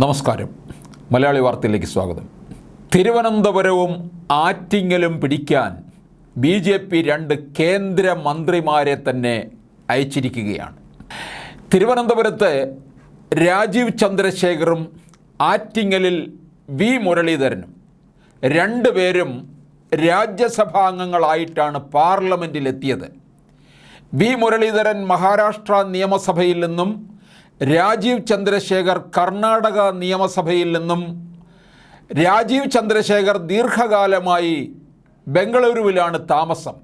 നമസ്കാരം. മലയാളി വാർത്തയിലേക്ക് സ്വാഗതം. തിരുവനന്തപുരവും ആറ്റിങ്ങലും പിടിക്കാൻ ബി ജെ പി രണ്ട് കേന്ദ്രമന്ത്രിമാരെ തന്നെ അയച്ചിരിക്കുകയാണ്. തിരുവനന്തപുരത്ത് രാജീവ് ചന്ദ്രശേഖറും ആറ്റിങ്ങലിൽ വി മുരളീധരനും രണ്ടുപേരും രാജ്യസഭാംഗങ്ങളായിട്ടാണ് പാർലമെന്റിലെത്തിയത് വി മുരളീധരൻ മഹാരാഷ്ട്ര നിയമസഭയിൽ നിന്നും രാജീവ് ചന്ദ്രശേഖർ കർണാടക നിയമസഭയിൽ നിന്നും രാജീവ് ചന്ദ്രശേഖർ ദീർഘകാലമായി ബംഗളൂരുവിലാണ് താമസം.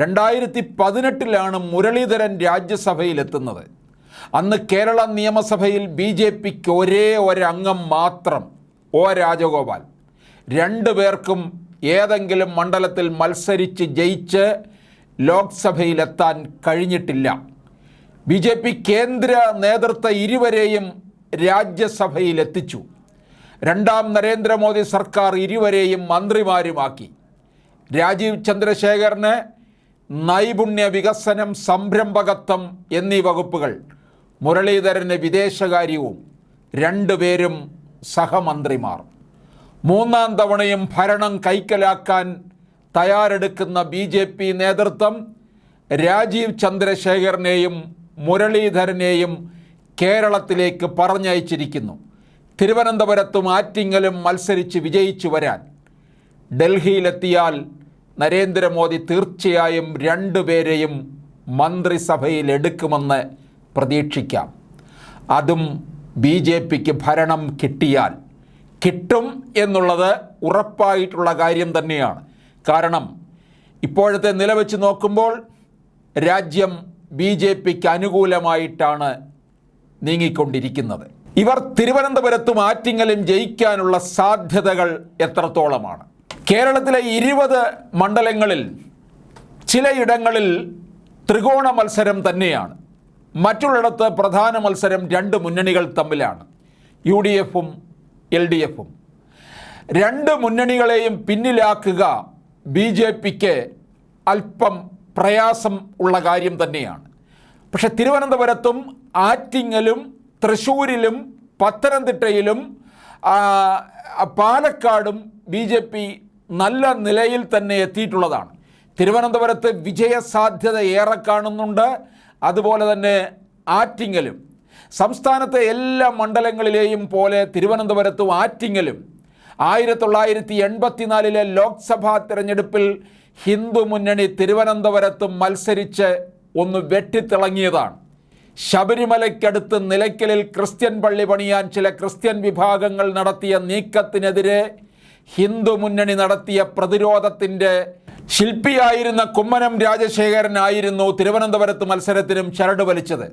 രണ്ടായിരത്തി പതിനെട്ടിലാണ് മുരളീധരൻ രാജ്യസഭയിലെത്തുന്നത് അന്ന് കേരള നിയമസഭയിൽ ബി ജെ പിക്ക് ഒരേ ഒരംഗം മാത്രം ഒ രാജഗോപാൽ. രണ്ടു പേർക്കും ഏതെങ്കിലും മണ്ഡലത്തിൽ മത്സരിച്ച് ജയിച്ച് ലോക്സഭയിലെത്താൻ കഴിഞ്ഞിട്ടില്ല. ബി ജെ പി കേന്ദ്ര നേതൃത്വ ഇരുവരെയും രാജ്യസഭയിലെത്തിച്ചു. രണ്ടാം നരേന്ദ്രമോദി സർക്കാർ ഇരുവരെയും മന്ത്രിമാരുമാക്കി. രാജീവ് ചന്ദ്രശേഖരന് നൈപുണ്യ വികസനം സംരംഭകത്വം എന്നീ വകുപ്പുകൾ മുരളീധരന് വിദേശകാര്യവും രണ്ടുപേരും സഹമന്ത്രിമാർ. മൂന്നാം തവണയും ഭരണം കൈക്കലാക്കാൻ തയ്യാറെടുക്കുന്ന ബി നേതൃത്വം രാജീവ് ചന്ദ്രശേഖറിനെയും മുരളീധരനെയും കേരളത്തിലേക്ക് പറഞ്ഞയച്ചിരിക്കുന്നു. തിരുവനന്തപുരത്തും ആറ്റിങ്ങലും മത്സരിച്ച് വിജയിച്ചു വരാൻ. ഡൽഹിയിലെത്തിയാൽ നരേന്ദ്രമോദി തീർച്ചയായും രണ്ടുപേരെയും മന്ത്രിസഭയിൽ എടുക്കുമെന്ന് പ്രതീക്ഷിക്കാം. അതും ബി ജെ പിക്ക് ഭരണം കിട്ടിയാൽ. കിട്ടും എന്നുള്ളത് ഉറപ്പായിട്ടുള്ള കാര്യം തന്നെയാണ്. കാരണം ഇപ്പോഴത്തെ നില വെച്ച് നോക്കുമ്പോൾ രാജ്യം ബി ജെ പിക്ക് അനുകൂലമായിട്ടാണ് നീങ്ങിക്കൊണ്ടിരിക്കുന്നത്. ഇവർ തിരുവനന്തപുരത്തും ആറ്റിങ്ങലും ജയിക്കാനുള്ള സാധ്യതകൾ എത്രത്തോളമാണ്? കേരളത്തിലെ ഇരുപത് മണ്ഡലങ്ങളിൽ ചിലയിടങ്ങളിൽ ത്രികോണ മത്സരം തന്നെയാണ്. മറ്റുള്ളിടത്ത് പ്രധാന മത്സരം രണ്ട് മുന്നണികൾ തമ്മിലാണ്. യു ഡി എഫും എൽ ഡി എഫും. രണ്ട് മുന്നണികളെയും പിന്നിലാക്കുക ബി ജെ പിക്ക് അല്പം പ്രയാസം ഉള്ള കാര്യം തന്നെയാണ്. പക്ഷെ തിരുവനന്തപുരത്തും ആറ്റിങ്ങലും തൃശ്ശൂരിലും പത്തനംതിട്ടയിലും പാലക്കാടും ബി ജെ പി നല്ല നിലയിൽ തന്നെ എത്തിയിട്ടുള്ളതാണ്. തിരുവനന്തപുരത്ത് വിജയസാധ്യത ഏറെ കാണുന്നുണ്ട്. അതുപോലെ തന്നെ ആറ്റിങ്ങലും. സംസ്ഥാനത്തെ എല്ലാ മണ്ഡലങ്ങളിലെയും പോലെ തിരുവനന്തപുരത്തും ആറ്റിങ്ങലും. ആയിരത്തി തൊള്ളായിരത്തി എൺപത്തിനാലിലെ ലോക്സഭാ തിരഞ്ഞെടുപ്പിൽ ഹിന്ദു മുന്നണി തിരുവനന്തപുരത്ത് മത്സരിച്ച് ഒന്ന് വെട്ടിത്തിളങ്ങിയതാണ്. ശബരിമലയ്ക്കടുത്ത് നിലയ്ക്കലിൽ ക്രിസ്ത്യൻ പള്ളി പണിയാൻ ചില ക്രിസ്ത്യൻ വിഭാഗങ്ങൾ നടത്തിയ നീക്കത്തിനെതിരെ ഹിന്ദു മുന്നണി നടത്തിയ പ്രതിരോധത്തിന്റെ ശില്പിയായിരുന്ന കുമ്മനം രാജശേഖരനായിരുന്നു തിരുവനന്തപുരത്ത് മത്സരത്തിനും ചരട് വലിച്ചത്.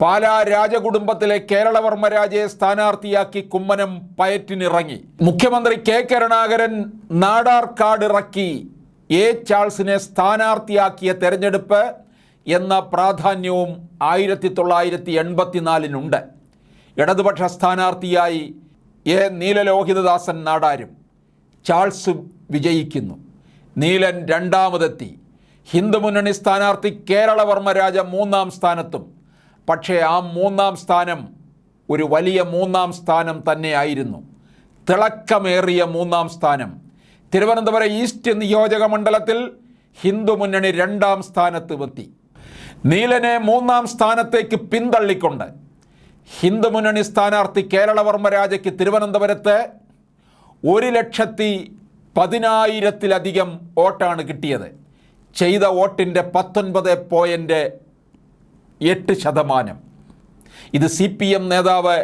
പാലാ രാജകുടുംബത്തിലെ കേരളവർമ്മരാജയെ സ്ഥാനാർത്ഥിയാക്കി കുമ്മനം പയറ്റിനിറങ്ങി. മുഖ്യമന്ത്രി കെ കരുണാകരൻ നാടാർ കാർഡ് ഇറക്കി എ ചാൾസിനെ സ്ഥാനാർത്ഥിയാക്കിയ തെരഞ്ഞെടുപ്പ് എന്ന പ്രാധാന്യവും ആയിരത്തി തൊള്ളായിരത്തി എൺപത്തിനാലിനുണ്ട്. ഇടതുപക്ഷ സ്ഥാനാർത്ഥിയായി എ നീലലോഹിതദാസൻ നാടാരും ചാൾസ് വിജയിക്കുന്നു. നീലൻ രണ്ടാമതെത്തി. ഹിന്ദുമുന്നണി സ്ഥാനാർത്ഥി കേരളവർമ്മരാജ മൂന്നാം സ്ഥാനത്തും. പക്ഷേ ആ മൂന്നാം സ്ഥാനം ഒരു വലിയ മൂന്നാം സ്ഥാനം തന്നെയായിരുന്നു. തിളക്കമേറിയ മൂന്നാം സ്ഥാനം തിരുവനന്തപുരം ഈസ്റ്റ് നിയോജക മണ്ഡലത്തിൽ ഹിന്ദു മുന്നണി രണ്ടാം സ്ഥാനത്ത് എത്തി നീലനെ മൂന്നാം സ്ഥാനത്തേക്ക് പിന്തള്ളിക്കൊണ്ട് ഹിന്ദു മുന്നണി സ്ഥാനാർത്ഥി കേരളവർമ്മ രാജയ്ക്ക് തിരുവനന്തപുരത്ത് ഒരു ലക്ഷത്തി പതിനായിരത്തിലധികം വോട്ടാണ് കിട്ടിയത്. ചെയ്ത വോട്ടിന്റെ പത്തൊൻപത് പോയിന്റ് എട്ട് ശതമാനം. ഇത് സി പി എം നേതാവ്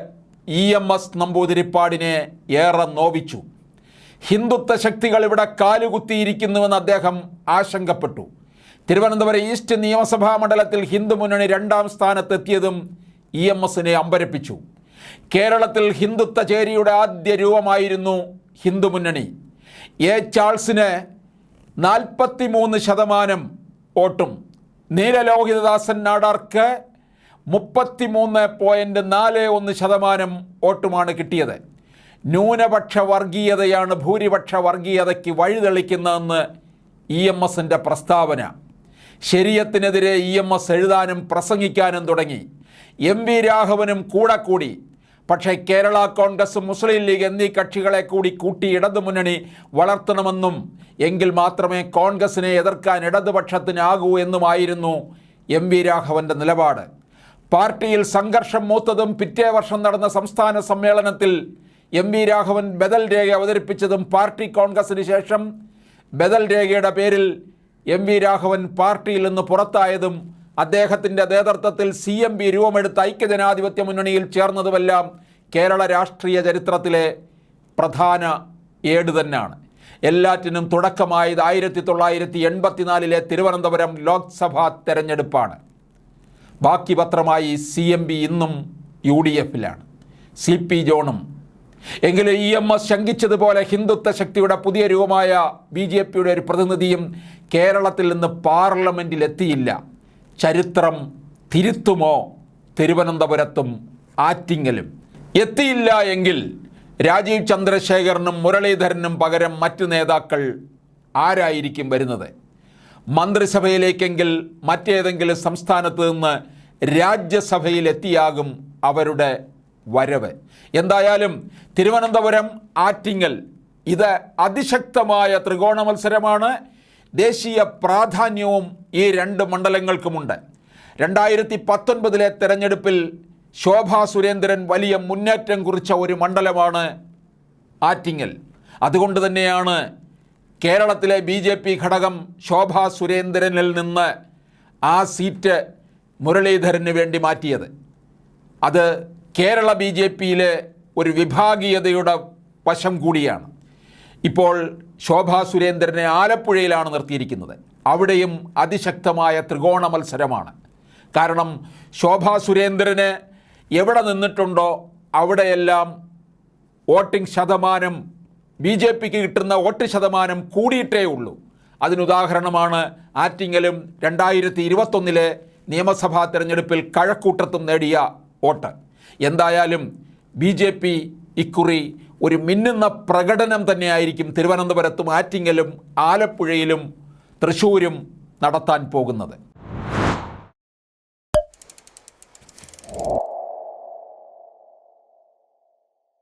ഇ എം എസ് നമ്പൂതിരിപ്പാടിനെ ഏറെ നോവിച്ചു. ഹിന്ദുത്വ ശക്തികൾ ഇവിടെ കാലുകുത്തിയിരിക്കുന്നുവെന്ന് അദ്ദേഹം ആശങ്കപ്പെട്ടു. തിരുവനന്തപുരം ഈസ്റ്റ് നിയമസഭാ മണ്ഡലത്തിൽ ഹിന്ദു മുന്നണി രണ്ടാം സ്ഥാനത്തെത്തിയതും ഇ എം എസിനെ അമ്പരപ്പിച്ചു. കേരളത്തിൽ ഹിന്ദുത്വ ചേരിയുടെ ആദ്യ രൂപമായിരുന്നു ഹിന്ദു മുന്നണി. എ ചാൾസിന് നാൽപ്പത്തി മൂന്ന് ശതമാനം വോട്ടും. നീലലോഹിതദാസൻ നാടാർക്ക് മുപ്പത്തിമൂന്ന് പോയിന്റ് നാല് ഒന്ന് ശതമാനം വോട്ടുമാണ് കിട്ടിയത്. ന്യൂനപക്ഷ വർഗീയതയാണ് ഭൂരിപക്ഷ വർഗീയതയ്ക്ക് വഴിതെളിക്കുന്നതെന്ന് ഇ എം എസിന്റെ പ്രസ്താവന. ശരീരത്തിനെതിരെ ഇ എം എസ് എഴുതാനും പ്രസംഗിക്കാനും തുടങ്ങി. എം വി രാഘവനും കൂടെ കൂടി. പക്ഷേ കേരള കോൺഗ്രസ് മുസ്ലിം ലീഗ് എന്നീ കക്ഷികളെ കൂടി കൂട്ടി ഇടതുമുന്നണി വളർത്തണമെന്നും എങ്കിൽ മാത്രമേ കോൺഗ്രസിനെ എതിർക്കാൻ ഇടതുപക്ഷത്തിനാകൂ എന്നുമായിരുന്നു എം വി രാഘവന്റെ നിലപാട്. പാർട്ടിയിൽ സംഘർഷം മൂത്തതും പിറ്റേ വർഷം നടന്ന സംസ്ഥാന സമ്മേളനത്തിൽ എം വി രാഘവൻ ബദൽ രേഖ അവതരിപ്പിച്ചതും പാർട്ടി കോൺഗ്രസിന് ശേഷം. ബദൽ രേഖയുടെ പേരിൽ എം വി രാഘവൻ പാർട്ടിയിൽ നിന്ന് പുറത്തായതും അദ്ദേഹത്തിന്റെ നേതൃത്വത്തിൽ സി എം പി രൂപമെടുത്ത ഐക്യജനാധിപത്യ മുന്നണിയിൽ ചേർന്നതുമെല്ലാം കേരള രാഷ്ട്രീയ ചരിത്രത്തിലെ പ്രധാന ഏട് തന്നെയാണ്. എല്ലാറ്റിനും തുടക്കമായത് ആയിരത്തി തൊള്ളായിരത്തി എൺപത്തിനാലിലെ തിരുവനന്തപുരം ലോക്സഭാ തെരഞ്ഞെടുപ്പാണ്. ബാക്കി പത്രമായി സി എം പി ഇന്നും യു ഡി എഫിലാണ്. സി പി ജോണും എങ്കിലും ഇ എം എസ് ശങ്കിച്ചതുപോലെ ഹിന്ദുത്വ ശക്തിയുടെ പുതിയ രൂപമായ ബി ജെ പിയുടെ ഒരു പ്രതിനിധിയും കേരളത്തിൽ നിന്ന് പാർലമെന്റിൽ എത്തിയില്ല. ചരിത്രം തിരുത്തുമോ? തിരുവനന്തപുരത്തും ആറ്റിങ്ങലും. എത്തിയില്ല എങ്കിൽ രാജീവ് ചന്ദ്രശേഖരനും മുരളീധരനും പകരം മറ്റു നേതാക്കൾ ആരായിരിക്കും വരുന്നത്? മന്ത്രിസഭയിലേക്കെങ്കിൽ മറ്റേതെങ്കിലും സംസ്ഥാനത്ത് നിന്ന് രാജ്യസഭയിലെത്തിയാകും അവരുടെ വരവ്. എന്തായാലും തിരുവനന്തപുരം ആറ്റിങ്ങൽ ഇത് അതിശക്തമായ ത്രികോണ മത്സരമാണ്. ദേശീയ പ്രാധാന്യവും ഈ രണ്ട് മണ്ഡലങ്ങൾക്കുമുണ്ട്. രണ്ടായിരത്തി പത്തൊൻപതിലെ തെരഞ്ഞെടുപ്പിൽ ശോഭാ സുരേന്ദ്രൻ വലിയ മുന്നേറ്റം കുറിച്ച ഒരു മണ്ഡലമാണ് ആറ്റിങ്ങൽ. അതുകൊണ്ട് തന്നെയാണ് കേരളത്തിലെ ബി ജെ പി ഘടകം ശോഭാ സുരേന്ദ്രനിൽ നിന്ന് ആ സീറ്റ് മുരളീധരന് വേണ്ടി മാറ്റിയത്. അത് കേരള ബി ജെ പിയിലെ ഒരു വിഭാഗീയതയുടെ വശം കൂടിയാണ്. ഇപ്പോൾ ശോഭാ സുരേന്ദ്രനെ ആലപ്പുഴയിലാണ് നിർത്തിയിരിക്കുന്നത്. അവിടെയും അതിശക്തമായ ത്രികോണ മത്സരമാണ്. കാരണം ശോഭാ സുരേന്ദ്രന് എവിടെ നിന്നിട്ടുണ്ടോ അവിടെയെല്ലാം വോട്ടിംഗ് ശതമാനം ബി ജെ പിക്ക് കിട്ടുന്ന വോട്ട് ശതമാനം കൂടിയിട്ടേ ഉള്ളൂ. അതിനുദാഹരണമാണ് ആറ്റിങ്ങലും രണ്ടായിരത്തി ഇരുപത്തൊന്നിലെ നിയമസഭാ തെരഞ്ഞെടുപ്പിൽ കഴക്കൂട്ടത്തും നേടിയ വോട്ട്. എന്തായാലും ബി ജെ പി ഇക്കുറി ഒരു മിന്നുന്ന പ്രകടനം തന്നെയായിരിക്കും തിരുവനന്തപുരത്തും ആറ്റിങ്ങലും ആലപ്പുഴയിലും തൃശ്ശൂരും നടത്താൻ പോകുന്നത്.